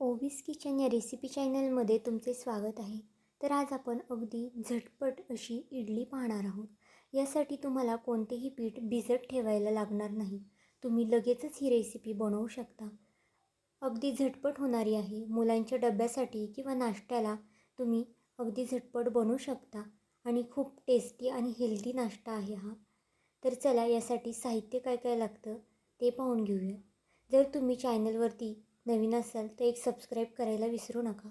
Obese kitchen या recipe चॅनलमध्ये तुमचे स्वागत आहे. तर आज आपण अगदी झटपट अशी इडली पाहणार आहोत. यासाठी तुम्हाला कोणतेही पीठ भिजत ठेवायला लागणार नाही. तुम्ही लगेचच ही रेसिपी बनवू शकता. अगदी झटपट होणारी आहे. मुलांच्या डब्यासाठी किंवा नाश्त्याला तुम्ही अगदी झटपट बनवू शकता. आणि खूप टेस्टी आणि हेल्दी नाश्ता आहे हा. तर चला यासाठी साहित्य काय काय लागतं ते पाहून घेऊया. जर तुम्ही चॅनलवरती नवीन असाल तर एक सबस्क्राईब करायला विसरू नका.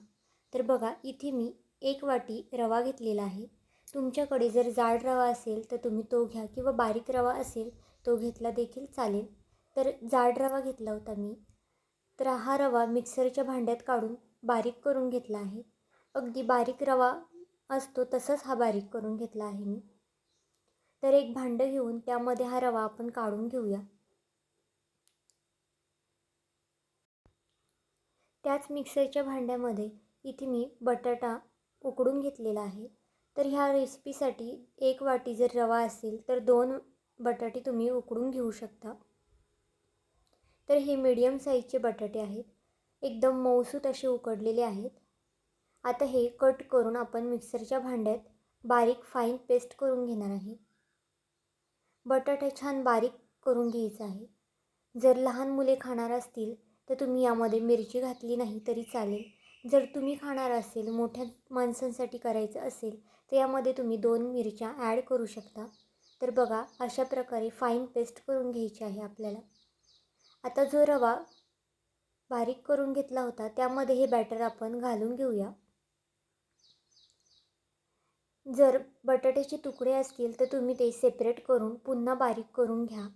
तर बघा इथे मी एक वाटी रवा घेतलेला आहे. तुमच्याकडे जर जाड रवा असेल तर तुम्ही तो घ्या किंवा बारीक रवा असेल तो घेतला देखील चालेल. तर जाड रवा घेतला होता मी. तर हा रवा मिक्सरच्या भांड्यात काढून बारीक करून घेतला आहे. अगदी बारीक रवा असतो तसंच हा बारीक करून घेतला आहे मी. तर एक भांडं घेऊन त्यामध्ये हा रवा आपण काढून घेऊया. त्याच मिक्सरच्या भांड्यामध्ये इथे मी बटाटा उकडून घेतलेला आहे. तर ह्या रेसिपीसाठी एक वाटी जर रवा असेल तर दोन बटाटे तुम्ही उकडून घेऊ शकता. तर हे मीडियम साईजचे बटाटे आहेत. एकदम मऊसूत असे उकडलेले आहेत. आता हे कट करून आपण मिक्सरच्या भांड्यात बारीक फाईन पेस्ट करून घेणार आहे. बटाटा छान बारीक करून घ्यायचा आहे. जर लहान मुले खाणार असतील तर तुम्ही यामध्ये मिरची घातली नाही तरी चालेल. जर तुम्ही खाणार असेल मोठ्या माणसांसाठी करायचं असेल तर यामध्ये तुम्ही दोन मिरच्या ॲड करू शकता. तर बघा अशा प्रकारे फाईन पेस्ट करून घ्यायची आहे आपल्याला. आता जो रवा बारीक करून घेतला होता त्यामध्ये हे बॅटर आपण घालून घेऊया. जर बटाट्याचे तुकडे असतील तर तुम्ही ते सेपरेट करून पुन्हा बारीक करून घ्या.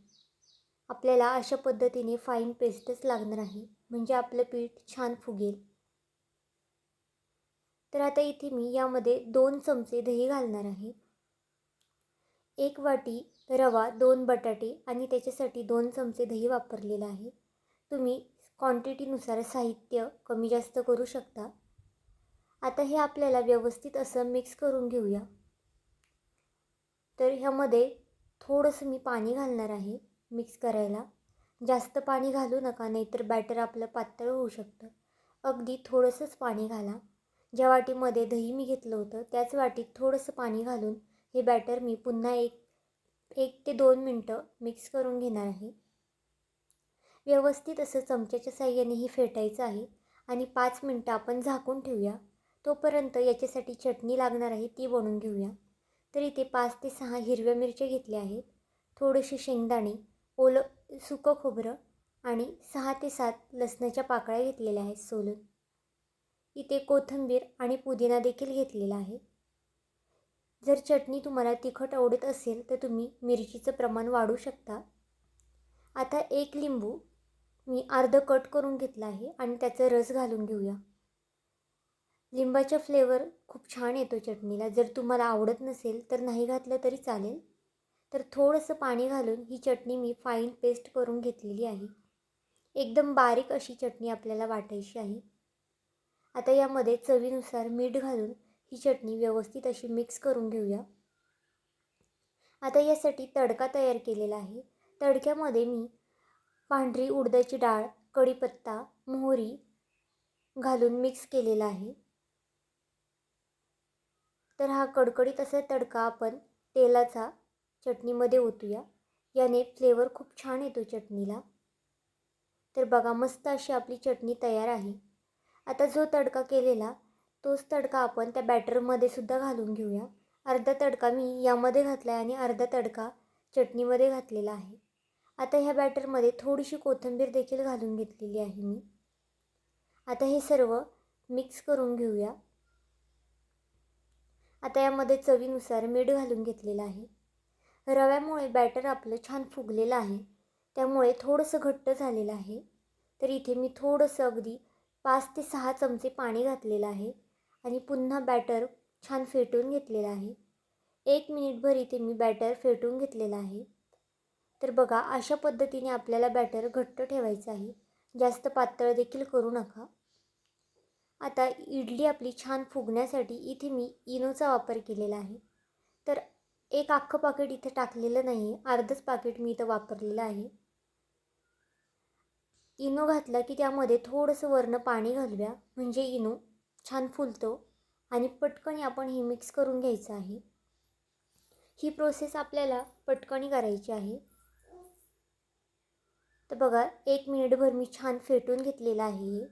आपल्याला अशा पद्धतीने फाईन पेस्टच लागणार आहे. म्हणजे आपलं पीठ छान फुगेल. तर आता इथे मी यामध्ये दोन चमचे दही घालणार आहे. एक वाटी रवा दोन बटाटे आणि त्याच्यासाठी दोन चमचे दही वापरलेलं आहे. तुम्ही क्वांटिटीनुसार साहित्य कमी जास्त करू शकता. आता हे आपल्याला व्यवस्थित असं मिक्स करून घेऊया. तर ह्यामध्ये थोडंसं मी पाणी घालणार आहे. मिक्स करायला. जास्त पाणी घालू नका नाहीतर बॅटर आपलं पातळ होऊ शकतं. अगदी थोडंसंच पाणी घाला. ज्या वाटीमध्ये दही मी घेतलं होतं त्याच वाटीत थोडंसं पाणी घालून हे बॅटर मी पुन्हा एक एक ते दोन मिनटं मिक्स करून घेणार आहे. व्यवस्थित असं चमच्याच्या साह्यानेही फेटायचं आहे आणि पाच मिनटं आपण झाकून ठेवूया. तोपर्यंत याच्यासाठी चटणी लागणार आहे ती बनवून घेऊया. तर इथे पाच ते सहा हिरव्या मिरच्या घेतल्या आहेत. थोडेसे शेंगदाणे ओलं सुकं खोबरं आणि सहा ते सात लसणाच्या पाकळ्या घेतलेल्या आहेत सोलून. इथे कोथिंबीर आणि पुदिना देखील घेतलेला आहे. जर चटणी तुम्हाला तिखट आवडत असेल तर तुम्ही मिरचीचं प्रमाण वाढू शकता. आता एक लिंबू मी अर्ध कट करून घेतला आहे आणि त्याचा रस घालून घेऊया. लिंबाचा फ्लेवर खूप छान येतो चटणीला. जर तुम्हाला आवडत नसेल तर नाही घातलं तरी चालेल. तर थोडंसं पाणी घालून ही चटणी मी फाईन पेस्ट करून घेतलेली आहे. एकदम बारीक अशी चटणी आपल्याला वाटायची आहे. आता यामध्ये चवीनुसार मीठ घालून ही चटणी व्यवस्थित अशी मिक्स करून घेऊया. आता यासाठी तडका तयार केलेला आहे. तडक्यामध्ये मी पांढरी उडदाची डाळ कढीपत्ता मोहरी घालून मिक्स केलेला आहे. तर हा कडकडीत असा तडका आपण तेलाचा चटणीमध्ये ओतूया. याने फ्लेवर खूप छान येतो चटणीला. तर बघा मस्त अशी आपली चटणी तयार आहे. आता जो तडका केलेला तोच तडका आपण त्या बॅटरमध्ये सुद्धा घालून घेऊया. अर्धा तडका मी यामध्ये घातला आहे आणि अर्धा तडका चटणीमध्ये घातलेला आहे. आता ह्या बॅटरमध्ये थोडीशी कोथिंबीर देखील घालून घेतलेली आहे मी. आता हे सर्व मिक्स करून घेऊया. आता यामध्ये चवीनुसार मीठ घालून घेतलेलं आहे. रव्यामुळे बॅटर आपलं छान फुगलेलं आहे. त्यामुळे थोडंसं घट्ट झालेलं आहे. तर इथे मी थोडंसं अगदी पाच ते सहा चमचे पाणी घातलेलं आहे आणि पुन्हा बॅटर छान फेटून घेतलेलं आहे. एक मिनिटभर इथे मी बॅटर फेटून घेतलेलं आहे. तर बघा अशा पद्धतीने आपल्याला बॅटर घट्ट ठेवायचं आहे. जास्त पातळ देखील करू नका. आता इडली आपली छान फुगण्यासाठी इथे मी इनोचा वापर केलेला आहे. तर एक अख्खं पाकिट इथे टाकलेलं नाही आहे पाकिट मी इथं वापरलेलं आहे. इनो घातला की त्यामध्ये थोडंसं वरनं पाणी घालूया. म्हणजे इनो छान फुलतो. आणि पटकन आपण हे मिक्स करून घ्यायचं आहे. ही प्रोसेस आपल्याला पटकणी करायची आहे. तर बघा एक मिनिटभर मी छान फेटून घेतलेलं आहे हे.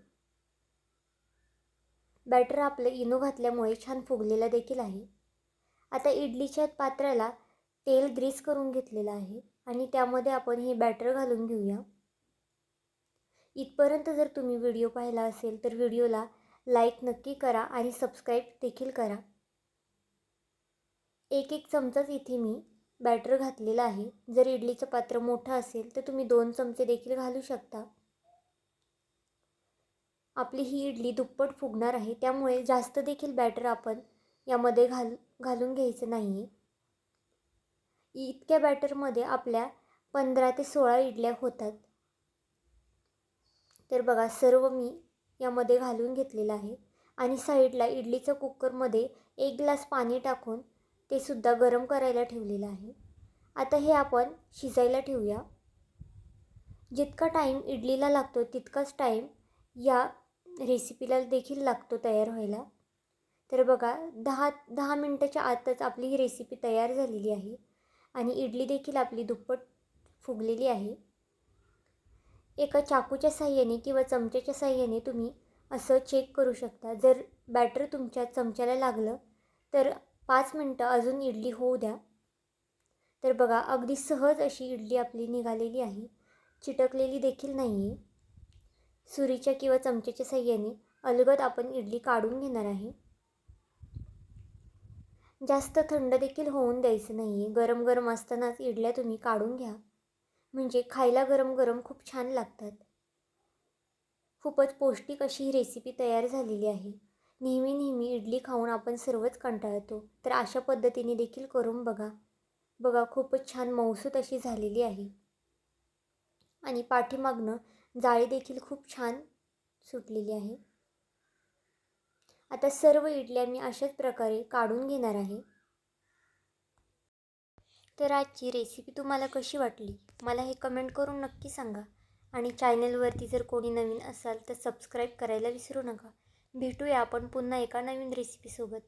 बॅटर आपलं इनो घातल्यामुळे छान फुगलेलं देखील आहे. आता इडलीच्या पात्राला तेल ग्रीस करून घेतलेलं आहे आणि त्यामध्ये आपण हे बॅटर घालून घेऊया. इथपर्यंत जर तुम्ही व्हिडिओ पाहिला असेल तर व्हिडिओला लाईक नक्की करा आणि सबस्क्राईब देखील करा. एक एक चमचाच इथे मी बॅटर घातलेलं आहे. जर इडलीचं पात्र मोठं असेल तर तुम्ही दोन चमचे देखील घालू शकता. आपली ही इडली दुप्पट फुगणार आहे त्यामुळे जास्त देखील बॅटर आपण यामध्ये घाल घालून घ्यायचं नाही आहे इतक्या बॅटरमध्ये आपल्या पंधरा ते सोळा इडल्या होतात. तर बघा सर्व मी यामध्ये घालून घेतलेलं आहे. आणि साईडला इडलीचं कुकरमध्ये एक ग्लास पाणी टाकून ते सुद्धा गरम करायला ठेवलेलं आहे. आता हे आपण शिजायला ठेवूया. जितका टाईम इडलीला लागतो तितकाच टाईम या रेसिपीला देखील लागतो तयार व्हायला. तर बघा दहा दहा मिनटाच्या आतच आपली ही रेसिपी तयार झालेली आहे आणि इडली देखील आपली दुप्पट फुगलेली आहे. एका चाकूच्या साह्याने किंवा चमच्याच्या साह्याने तुम्ही असं चेक करू शकता. जर बॅटर तुमच्या चमच्याला लागलं तर पाच मिनटं अजून इडली होऊ द्या. तर बघा अगदी सहज अशी इडली आपली निघालेली आहे. चिटकलेली देखील नाही आहे सुरीच्या किंवा चमच्याच्या साह्याने अलगद आपण इडली काढून घेणार आहे. जास्त थंड देखील होऊन द्यायचं नाही आहे गरम गरम असतानाच इडल्या तुम्ही काढून घ्या. म्हणजे खायला गरम गरम खूप छान लागतात. खूपच पौष्टिक अशी ही रेसिपी तयार झालेली आहे. नेहमी नेहमी इडली खाऊन आपण सर्वच कंटाळतो. तर अशा पद्धतीने देखील करून बघा. बघा खूपच छान मौसूत अशी झालेली आहे. आणि पाठीमागनं जाळी देखील खूप छान सुटलेली आहे. आता सर्व इडल्या मी अशाच प्रकारे काढून घेणार आहे. तर आजची रेसिपी तुम्हाला कशी वाटली? मला हे कमेंट करून नक्की सांगा. आणि चॅनलवरती जर कोणी नवीन असाल तर सबस्क्राईब करायला विसरू नका. भेटूया आपण पुन्हा एका नवीन रेसिपीसोबत